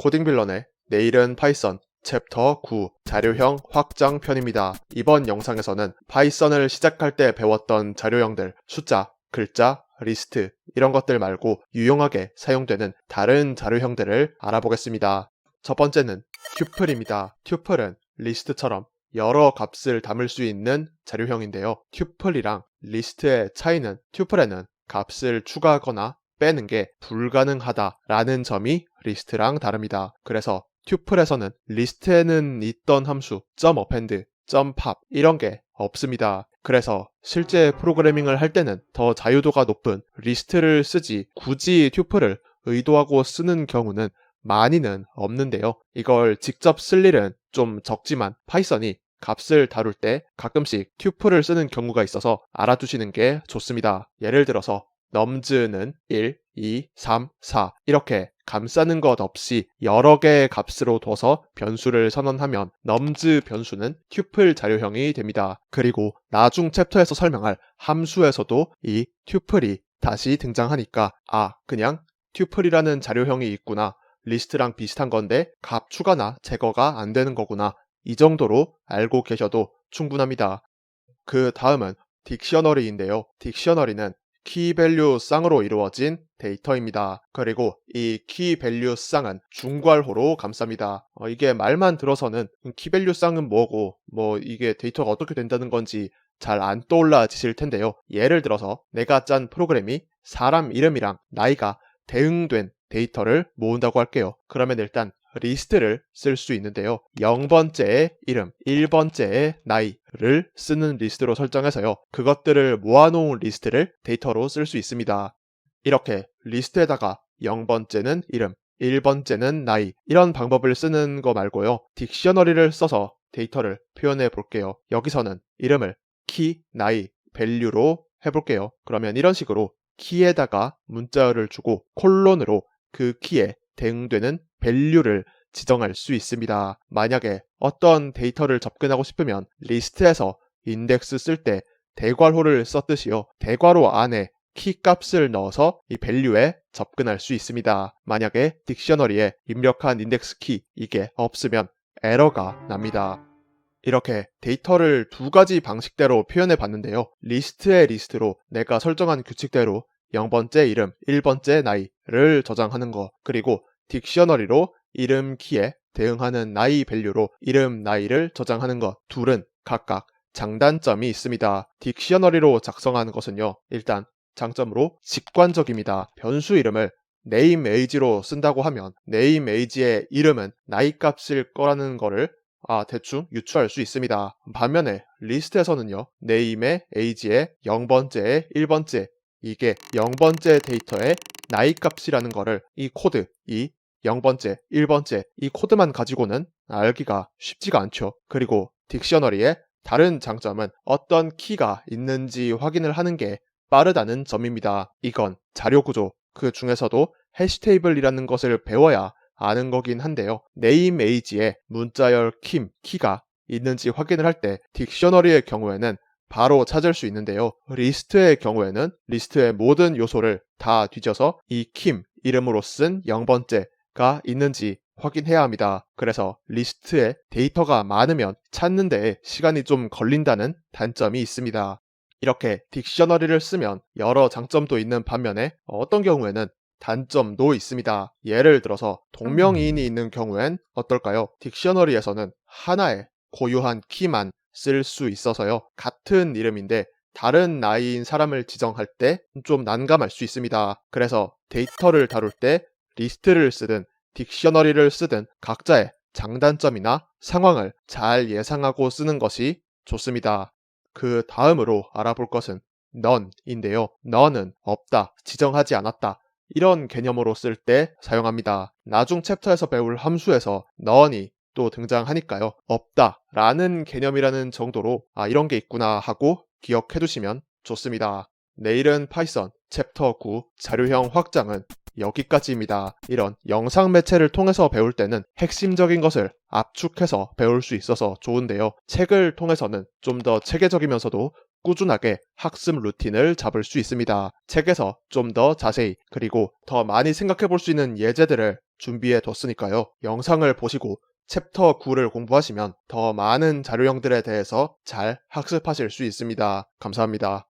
코딩 빌런의 내일은 파이썬 챕터 9 자료형 확장 편입니다. 이번 영상에서는 파이썬을 시작할 때 배웠던 자료형들 숫자, 글자, 리스트 이런 것들 말고 유용하게 사용되는 다른 자료형들을 알아보겠습니다. 첫 번째는 튜플입니다. 튜플은 리스트처럼 여러 값을 담을 수 있는 자료형인데요. 튜플이랑 리스트의 차이는 튜플에는 값을 추가하거나 빼는 게 불가능하다라는 점이 리스트랑 다릅니다. 그래서 튜플에서는 리스트에는 있던 함수 .append, .pop 이런 게 없습니다. 그래서 실제 프로그래밍을 할 때는 더 자유도가 높은 리스트를 쓰지 굳이 튜플을 의도하고 쓰는 경우는 많이는 없는데요. 이걸 직접 쓸 일은 좀 적지만 파이썬이 값을 다룰 때 가끔씩 튜플을 쓰는 경우가 있어서 알아두시는 게 좋습니다. 예를 들어서 nums는 1, 2, 3, 4 이렇게 감싸는 것 없이 여러 개의 값으로 둬서 변수를 선언하면 nums 변수는 튜플 자료형이 됩니다. 그리고 나중 챕터에서 설명할 함수에서도 이 튜플이 다시 등장하니까 아 그냥 튜플이라는 자료형이 있구나 리스트랑 비슷한 건데 값 추가나 제거가 안 되는 거구나 이 정도로 알고 계셔도 충분합니다. 그 다음은 딕셔너리인데요. 딕셔너리는 키밸류 쌍으로 이루어진 데이터입니다. 그리고 이 키밸류 쌍은 중괄호로 감쌉니다. 어, 이게 말만 들어서는 키밸류 쌍은 뭐고 뭐 이게 데이터가 어떻게 된다는 건지 잘 안 떠올라지실 텐데요. 예를 들어서 내가 짠 프로그램이 사람 이름이랑 나이가 대응된 데이터를 모은다고 할게요. 그러면 일단 리스트를 쓸 수 있는데요. 0번째의 이름, 1번째의 나이를 쓰는 리스트로 설정해서요. 그것들을 모아놓은 리스트를 데이터로 쓸 수 있습니다. 이렇게 리스트에다가 0번째는 이름, 1번째는 나이 이런 방법을 쓰는 거 말고요. 딕셔너리를 써서 데이터를 표현해 볼게요. 여기서는 이름을 키, 나이, 밸류로 해볼게요. 그러면 이런 식으로 키에다가 문자열을 주고 콜론으로 그 키에 대응되는 밸류를 지정할 수 있습니다. 만약에 어떤 데이터를 접근하고 싶으면 리스트에서 인덱스 쓸 때 대괄호를 썼듯이요. 대괄호 안에 키 값을 넣어서 이 밸류에 접근할 수 있습니다. 만약에 딕셔너리에 입력한 인덱스 키 이게 없으면 에러가 납니다. 이렇게 데이터를 두 가지 방식대로 표현해 봤는데요. 리스트의 리스트로 내가 설정한 규칙대로 0번째 이름, 1번째 나이를 저장하는 거, 그리고 딕셔너리로 이름 키에 대응하는 나이 밸류로 이름 나이를 저장하는 것 둘은 각각 장단점이 있습니다. 딕셔너리로 작성하는 것은요. 일단 장점으로 직관적입니다. 변수 이름을 name age로 쓴다고 하면 name age의 이름은 나이 값일 거라는 거를 아, 대충 유추할 수 있습니다. 반면에 리스트에서는요, name의 age의 0번째에 1번째, 이게 0번째 데이터의 나이 값이라는 거를 이 코드, 이 0번째, 1번째 이 코드만 가지고는 알기가 쉽지가 않죠. 그리고 딕셔너리의 다른 장점은 어떤 키가 있는지 확인을 하는 게 빠르다는 점입니다. 이건 자료 구조, 그 중에서도 해시 테이블이라는 것을 배워야 아는 거긴 한데요. 네임 에이지에 문자열 킴, 키가 있는지 확인을 할 때 딕셔너리의 경우에는 바로 찾을 수 있는데요. 리스트의 경우에는 리스트의 모든 요소를 다 뒤져서 이 킴 이름으로 쓴 0번째 가 있는지 확인해야 합니다. 그래서 리스트에 데이터가 많으면 찾는데 시간이 좀 걸린다는 단점이 있습니다. 이렇게 딕셔너리를 쓰면 여러 장점도 있는 반면에 어떤 경우에는 단점도 있습니다. 예를 들어서 동명이인이 있는 경우엔 어떨까요? 딕셔너리에서는 하나의 고유한 키만 쓸 수 있어서요. 같은 이름인데 다른 나이인 사람을 지정할 때 좀 난감할 수 있습니다. 그래서 데이터를 다룰 때 리스트를 쓰든 딕셔너리를 쓰든 각자의 장단점이나 상황을 잘 예상하고 쓰는 것이 좋습니다. 그 다음으로 알아볼 것은 none인데요. none은 없다, 지정하지 않았다. 이런 개념으로 쓸 때 사용합니다. 나중 챕터에서 배울 함수에서 none이 또 등장하니까요. 없다 라는 개념이라는 정도로 아 이런 게 있구나 하고 기억해 두시면 좋습니다. 내일은 파이썬 챕터 9 자료형 확장은 여기까지입니다. 이런 영상 매체를 통해서 배울 때는 핵심적인 것을 압축해서 배울 수 있어서 좋은데요. 책을 통해서는 좀 더 체계적이면서도 꾸준하게 학습 루틴을 잡을 수 있습니다. 책에서 좀 더 자세히 그리고 더 많이 생각해 볼 수 있는 예제들을 준비해 뒀으니까요. 영상을 보시고 챕터 9를 공부하시면 더 많은 자료형들에 대해서 잘 학습하실 수 있습니다. 감사합니다.